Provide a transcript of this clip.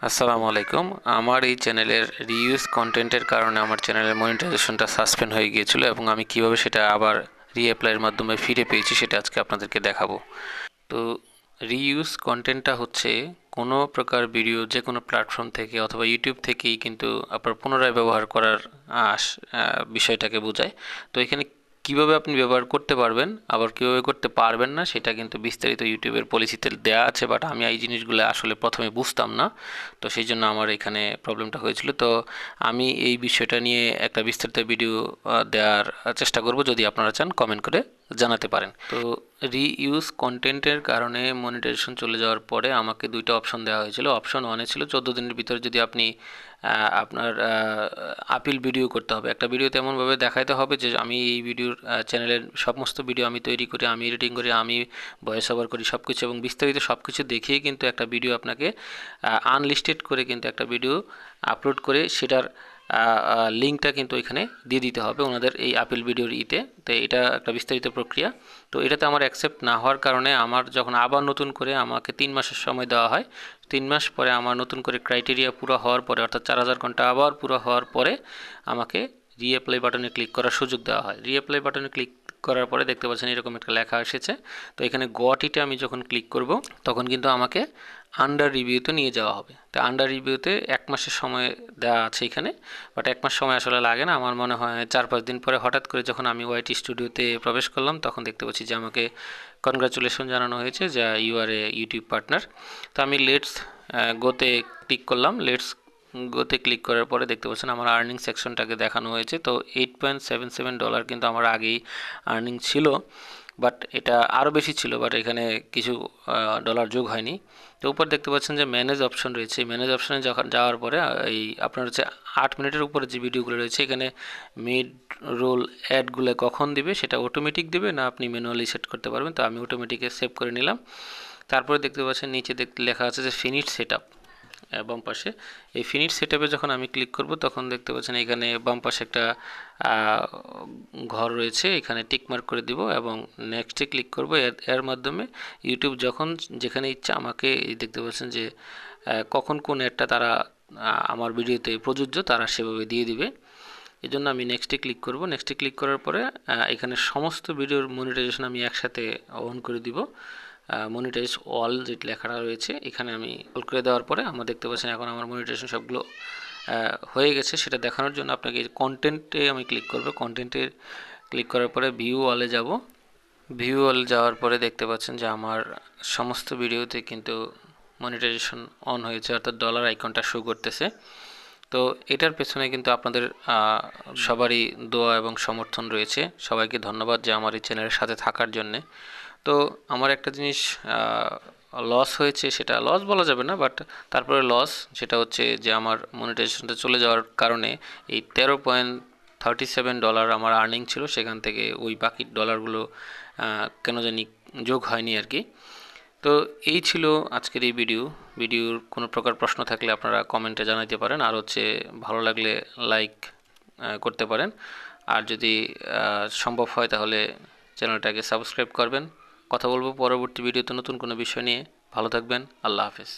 আসসালামু আলাইকুম। আমার এই চ্যানেলের রিউজ কন্টেন্টের কারণে আমার চ্যানেলের মনিটাইজেশনটা সাসপেন্ড হয়ে গিয়েছিল এবং আমি কীভাবে সেটা আবার রিঅ্যাপ্লাইয়ের মাধ্যমে ফিরে পেয়েছি সেটা আজকে আপনাদেরকে দেখাবো। তো রিউজ কন্টেন্টটা হচ্ছে কোনো প্রকার ভিডিও যে কোনো প্ল্যাটফর্ম থেকে অথবা ইউটিউব থেকেই কিন্তু আপনার পুনরায় ব্যবহার করার আহ, বিষয়টাকে বোঝায়। তো এখানে কীভাবে আপনি ব্যবহার করতে পারবেন, আবার কীভাবে করতে পারবেন না, সেটা কিন্তু বিস্তারিত ইউটিউবের পলিসিতে দেওয়া আছে বাট আমি এই জিনিসগুলো আসলে প্রথমে বুঝতাম না। তো সেই জন্য আমার এখানে প্রবলেমটা হয়েছিল। তো আমি এই বিষয়টা নিয়ে একটা বিস্তারিত ভিডিও দেওয়ার চেষ্টা করব। যদি আপনারা চান কমেন্ট করে জানাতে পারেন। তো রিইউজ কন্টেন্টের কারণে মনিটাইজেশন চলে যাওয়ার পরে আমাকে দুইটা অপশন দেওয়া হয়েছিল। অপশন ওয়ানে ছিল চোদ্দ দিনের ভিতরে যদি আপনি আপনার আপিল ভিডিও করতে হবে। একটা ভিডিওতে এমনভাবে দেখাইতে হবে যে আমি এই ভিডিওর চ্যানেলের সমস্ত ভিডিও আমি তৈরি করি, আমি এডিটিং করি, আমি ভয়েস ওভার করি সব কিছু এবং বিস্তারিত সব কিছু দেখিয়ে কিন্তু একটা ভিডিও আপনাকে আনলিস্টেড করে কিন্তু একটা ভিডিও আপলোড করে সেটার লিঙ্কটা কিন্তু এখানে দিয়ে দিতে হবে ওনাদের এই আপিল ভিডিওর ইতে। তো এটা একটা বিস্তারিত প্রক্রিয়া। তো এটাতে আমার অ্যাকসেপ্ট না হওয়ার কারণে আমার যখন আবার নতুন করে আমাকে তিন মাসের সময় দেওয়া হয়, তিন মাস পরে আমার নতুন করে ক্রাইটেরিয়া পুরো হওয়ার পরে, অর্থাৎ চার হাজার ঘণ্টা আবার পুরো হওয়ার পরে আমাকে রিঅ্যাপ্লাই বাটনে ক্লিক করার সুযোগ দেওয়া হয়। রিঅ্যাপ্লাই বাটনে ক্লিক করার পরে দেখতে পাচ্ছেন এরকম একটা লেখা এসেছে। তো এখানে গটিতে আমি যখন ক্লিক করব, তখন কিন্তু আমাকে আন্ডার রিভিউতে নিয়ে যাওয়া হবে। তো আন্ডার রিভিউতে এক মাসের সময় দেওয়া আছে এখানে বাট এক মাস সময় আসলে লাগে না। আমার মনে হয় চার পাঁচ দিন পরে হঠাৎ করে যখন আমি ওয়াইটি স্টুডিওতে প্রবেশ করলাম, তখন দেখতে পাচ্ছি যে আমাকে কনগ্রাচুলেশন জানানো হয়েছে যা you are a YouTube partner তো আমি লেটস গোতে ক্লিক করলাম। লেটস গোতে ক্লিক করার পরে দেখতে পাচ্ছেন আমার আর্নিং সেকশনটাকে দেখানো হয়েছে। তো eight point seven seven dollar কিন্তু আমার আগেই আর্নিং ছিল বাট এটা আরও বেশি ছিল বাট এখানে কিছু ডলার যোগ হয়নি। তো উপর দেখতে পাচ্ছেন যে ম্যানেজ অপশন রয়েছে। ম্যানেজ অপশনে যখন যাওয়ার পরে এই আপনার হচ্ছে আট মিনিটের উপরে যে ভিডিওগুলো রয়েছে, এখানে মিড রোল অ্যাডগুলো কখন দিবে সেটা অটোমেটিক দিবে, না আপনি ম্যানুয়ালি সেট করতে পারবেন, তো আমি অটোমেটিকে সেভ করে নিলাম। তারপরে দেখতে পাচ্ছেন নিচে দেখতে লেখা আছে যে ফিনিশ সেট আপ বাম পাশে। এই ফিনিট সেট যখন আমি ক্লিক করব, তখন দেখতে পাচ্ছেন এখানে বাম পাশে একটা ঘর রয়েছে। এখানে টিক মার্ক করে দিব এবং নেক্সটে ক্লিক করব। এর মাধ্যমে ইউটিউব যখন যেখানে ইচ্ছা আমাকে দেখতে পাচ্ছেন যে কখন কোন অ্যাডটা তারা আমার ভিডিওতে প্রযোজ্য, তারা সেভাবে দিয়ে দিবে। এই জন্য আমি নেক্সটে ক্লিক করব। নেক্সটে ক্লিক করার পরে এখানে সমস্ত ভিডিওর মনিটাইজেশন আমি একসাথে অন করে দিব। মনিটাইজ অল যে লেখাটা রয়েছে, এখানে আমি অল করে দেওয়ার পরে আমরা দেখতে পাচ্ছেন এখন আমার মনিটাইজেশন সবগুলো হয়ে গেছে। সেটা দেখানোর জন্য আপনাকে কন্টেন্টে আমি ক্লিক করব। কন্টেন্টে ক্লিক করার পরে ভিউ অলে যাব। ভিউ অল যাওয়ার পরে দেখতে পাচ্ছেন যে আমার সমস্ত ভিডিওতে কিন্তু মনিটাইজেশন অন হয়েছে, অর্থাৎ ডলার আইকনটা শো করতেছে। তো এটার পেছনে কিন্তু আপনাদের সবারই দোয়া এবং সমর্থন রয়েছে। সবাইকে ধন্যবাদ যে আমার এই চ্যানেলের সাথে থাকার জন্যে। তো আমার একটা জিনিস লস হয়েছে সেটা লস বলা যাবে না বাট তারপরে লস সেটা হচ্ছে যে আমার মনিটাইজেশনটা চলে যাওয়ার কারণে এই তেরো পয়েন্ট থার্টি সেভেন ডলার আমার আর্নিং ছিল, সেখান থেকে ওই বাকি ডলারগুলো কেন জানি যোগ হয়নি আর কি। তো এই ছিল আজকের এই ভিডিও ভিডিওর কোনো প্রকার প্রশ্ন থাকলে আপনারা কমেন্টে জানাতে পারেন, আর হচ্ছে ভালো লাগলে লাইক করতে পারেন। আর যদি সম্ভব হয় তাহলে চ্যানেলটাকে সাবস্ক্রাইব করবেন। কথা বলব পরবর্তী ভিডিওতে নতুন কোনো বিষয় নিয়ে। ভালো থাকবেন আল্লাহ হাফেজ।